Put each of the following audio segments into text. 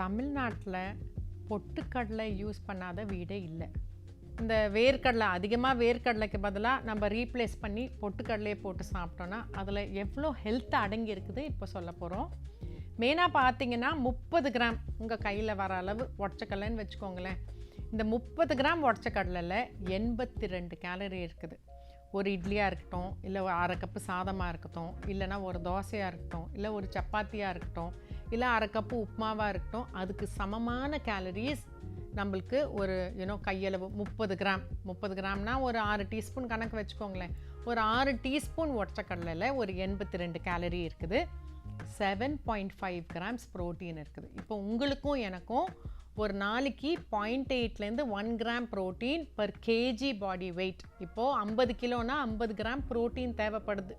தமிழ்நாட்டில் பொட்டுக்கடலை யூஸ் பண்ணாத வீடே இல்லை. இந்த வேர்க்கடலை அதிகமாக வேர்க்கடலைக்கு பதிலாக நம்ம ரீப்ளேஸ் பண்ணி பொட்டுக்கடலையே போட்டு சாப்பிட்டோன்னா அதில் எவ்வளோ ஹெல்த் அடங்கி இருக்குது இப்போ சொல்ல போகிறோம் மெயினாக பார்த்தீங்கன்னா முப்பது கிராம் உங்கள் கையில் வர அளவு உடச்சக்கடலைன்னு வச்சுக்கோங்களேன். இந்த முப்பது கிராம் உடச்சக்கடலையில் எண்பத்தி ரெண்டு கேலரி இருக்குது. ஒரு இட்லியாக இருக்கட்டும் இல்லை அரை கப்பு சாதமாக இருக்கட்டும் இல்லைன்னா ஒரு தோசையாக இருக்கட்டும் இல்லை ஒரு சப்பாத்தியாக இருக்கட்டும் இல்லை அரை கப்பு உப்புமாவாக இருக்கட்டும் அதுக்கு சமமான கேலரிஸ் நம்மளுக்கு ஒரு யூனோ கையளவு முப்பது கிராம். முப்பது கிராம்னா ஒரு ஆறு டீஸ்பூன் கணக்கு வச்சுக்கோங்களேன். ஒரு ஆறு டீஸ்பூன் ஒற்றைக்கடலையில் ஒரு எண்பத்தி ரெண்டு கேலரி இருக்குது. Seven point five grams protein இருக்குது. இப்போ உங்களுக்கும் எனக்கும் ஒரு நாளைக்கு point எயிட்லேருந்து one gram protein per kg body weight இப்போது ஐம்பது கிலோனா ஐம்பது கிராம் ப்ரோட்டீன் தேவைப்படுது.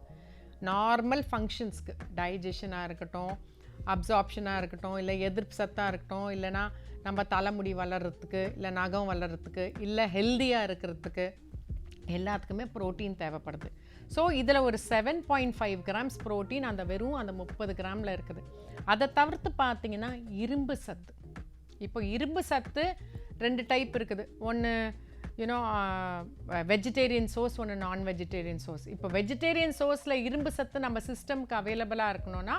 நார்மல் ஃபங்க்ஷன்ஸ்க்கு டைஜஷனாக இருக்கட்டும் அப்சார்ப்ஷனாக இருக்கட்டும் இல்லை எதிர்ப்பு சத்தாக இருக்கட்டும் இல்லைனா நம்ம தலைமுடி வளர்கிறதுக்கு இல்லை நகம் வளர்கிறதுக்கு இல்லை ஹெல்த்தியாக இருக்கிறதுக்கு எல்லாத்துக்குமே ப்ரோட்டீன் தேவைப்படுது. ஸோ இதில் ஒரு seven point five grams protein அந்த வெறும் அந்த முப்பது கிராமில் இருக்குது. அதை தவிர்த்து பார்த்தீங்கன்னா இரும்பு சத்து. இப்போ இரும்பு சத்து ரெண்டு டைப் இருக்குது. ஒன்று யூனோ வெஜிடேரியன் சோர்ஸ் ஒன்று நான் வெஜிடேரியன் சோர்ஸ் இப்போ வெஜிடேரியன் சோர்ஸில் இரும்பு சத்து நம்ம சிஸ்டம்க்கு அவைலபிளாக இருக்கணும்னா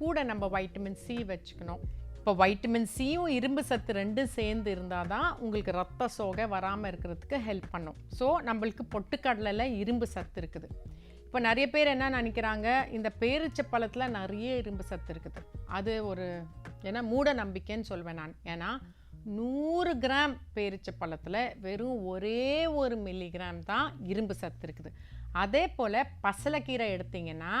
கூட நம்ம வைட்டமின் சி வச்சுக்கணும். இப்போ வைட்டமின் சியும் இரும்பு சத்து ரெண்டும் சேர்ந்து இருந்தால் தான் உங்களுக்கு ரத்த சோகை வராமல் இருக்கிறதுக்கு ஹெல்ப் பண்ணும். ஸோ நம்மளுக்கு பொட்டுக்கடலில் இரும்பு சத்து இருக்குது. இப்போ நிறைய பேர் என்ன நினைக்கிறாங்க? இந்த பேரிச்ச பழத்தில் நிறைய இரும்பு சத்து இருக்குது. அது ஒரு ஏன்னா மூட நம்பிக்கைன்னு சொல்வேன் நான். ஏன்னா நூறு கிராம் பேரிச்ச பழத்தில் வெறும் ஒரே ஒரு மில்லிகிராம் தான் இரும்பு சத்து இருக்குது. அதே போல் பசலைக்கீரை எடுத்தீங்கன்னா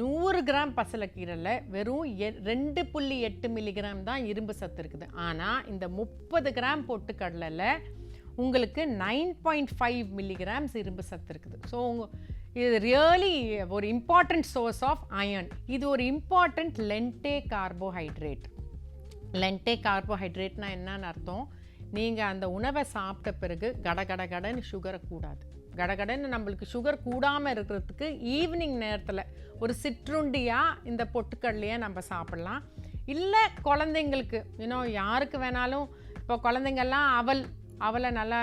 நூறு கிராம் பசலைக்கீரையில் வெறும் எ ரெண்டு புள்ளி எட்டு மில்லிகிராம் தான் இரும்பு சத்து இருக்குது. ஆனால் இந்த முப்பது கிராம் பொட்டுக்கடலில் உங்களுக்கு நைன் பாயிண்ட் ஃபைவ் மில்லிகிராம்ஸ் இரும்பு சத்து இருக்குது. ஸோ உங்கள் இது ரியலி ஒரு இம்பார்ட்டண்ட் சோர்ஸ் ஆஃப் அயன் இது ஒரு இம்பார்ட்டண்ட் லென்டே கார்போஹைட்ரேட் லென்டே கார்போஹைட்ரேட்னா என்னன்னு அர்த்தம்? நீங்கள் அந்த உணவை சாப்பிட்ட பிறகு கட கட கடன்னு சுகரை கூடாது. கடகடன்னு நம்மளுக்கு சுகர் கூடாமல் இருக்கிறதுக்கு ஈவினிங் நேரத்தில் ஒரு சிற்றுண்டியாக இந்த பொட்டுக்கடலையை நம்ம சாப்பிட்லாம். இல்லை குழந்தைங்களுக்கு இன்னும் யாருக்கு வேணாலும் இப்போ குழந்தைங்கள்லாம் அவல் அவலை நல்லா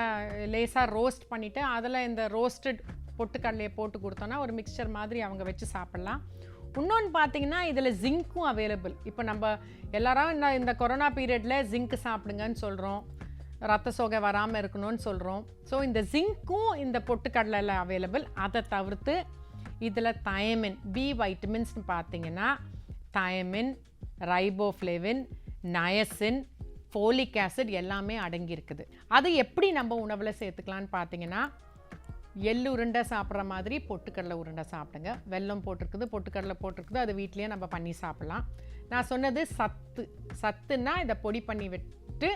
லேசாக ரோஸ்ட் பண்ணிவிட்டு அதில் இந்த ரோஸ்டட் பொட்டுக்கடலையை போட்டு கொடுத்தோன்னா ஒரு மிக்சர் மாதிரி அவங்க வச்சு சாப்பிட்லாம். இன்னொன்று பார்த்தீங்கன்னா இதில் ஜிங்க்கும் அவைலபிள் இப்போ நம்ம எல்லாரும் இந்த இந்த கொரோனா பீரியடில் ஜிங்க் சாப்பிடுங்கன்னு சொல்கிறோம் ரத்த சோகை வராமல் இருக்கணும்னு சொல்கிறோம் ஸோ இந்த ஜிங்க்கும் இந்த பொட்டுக்கடலையில் அவைலபிள் அதை தவிர்த்து இதில் தயமின் பி வைட்டமின்ஸ்னு பார்த்தீங்கன்னா thiamine riboflavin niacin folic acid எல்லாமே அடங்கியிருக்குது. அது எப்படி நம்ம உணவில் சேர்த்துக்கலான்னு பார்த்தீங்கன்னா எள்ளு உருண்டை சாப்பிட்ற மாதிரி பொட்டுக்கடலை உருண்டை சாப்பிடுங்க. வெல்லம் போட்டிருக்குது பொட்டுக்கடலை போட்டிருக்குது அது வீட்லேயே நம்ம பண்ணி சாப்பிட்லாம். நான் சொன்னது சத்து. சத்துன்னா இதை பொடி பண்ணி விட்டு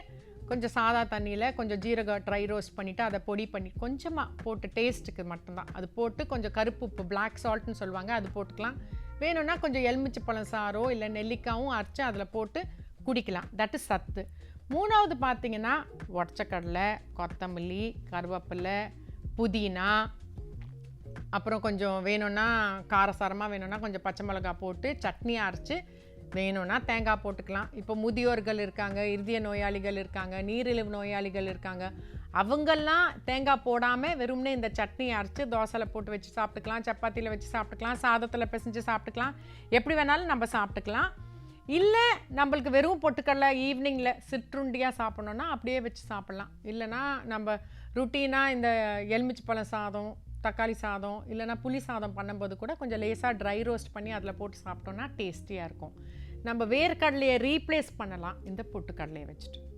கொஞ்சம் சாதா தண்ணியில் கொஞ்சம் ஜீரகம் ட்ரை ரோஸ்ட் பண்ணிவிட்டு அதை பொடி பண்ணி கொஞ்சமாக போட்டு டேஸ்ட்டுக்கு மட்டும்தான். அது போட்டு கொஞ்சம் கருப்பு உப்பு பிளாக் சால்ட்னு சொல்லுவாங்க அது போட்டுக்கலாம். வேணும்னா கொஞ்சம் எலுமிச்சை பழம் சாரோ இல்லை நெல்லிக்காயும் அரைச்சி அதில் போட்டு குடிக்கலாம். தட் இஸ் சத்து. மூணாவது பார்த்தீங்கன்னா உடச்சக்கடலை கொத்தமல்லி கருவேப்பிலை புதினா அப்புறம் கொஞ்சம் வேணும்னா காரசாரமாக வேணும்னா கொஞ்சம் பச்சை மிளகாய் போட்டு சட்னி அரைச்சி வேணும்னா தேங்காய் போட்டுக்கலாம். இப்போ முதியோர்கள் இருக்காங்க இருதய நோயாளிகள் இருக்காங்க நீரிழிவு நோயாளிகள் இருக்காங்க. அவங்கெல்லாம் தேங்காய் போடாமல் வெறும்னே இந்த சட்னி அரைச்சி தோசையில் போட்டு வச்சு சாப்பிட்டுக்கலாம் சப்பாத்தியில் வச்சு சாப்பிட்டுக்கலாம் சாதத்தில் பிசைஞ்சு சாப்பிட்டுக்கலாம். எப்படி வேணாலும் நம்ம சாப்பிட்டுக்கலாம். இல்லை நம்மளுக்கு வெறும் பொட்டுக்கடலை ஈவினிங்கில் சிற்றுண்டியாக சாப்பிட்ணுன்னா அப்படியே வச்சு சாப்பிட்லாம். இல்லைன்னா நம்ம ருட்டீனாக இந்த எலுமிச்சை பழம் சாதம் தக்காளி சாதம் இல்லைன்னா புளி சாதம் பண்ணும்போது கூட கொஞ்சம் லேசாக ட்ரை ரோஸ்ட் பண்ணி அதில் போட்டு சாப்பிட்டோன்னா டேஸ்டியாக இருக்கும். நம்ம வேர்க்கடலையை ரீப்ளேஸ் பண்ணலாம் இந்த பொட்டுக்கடலையை வச்சுட்டு.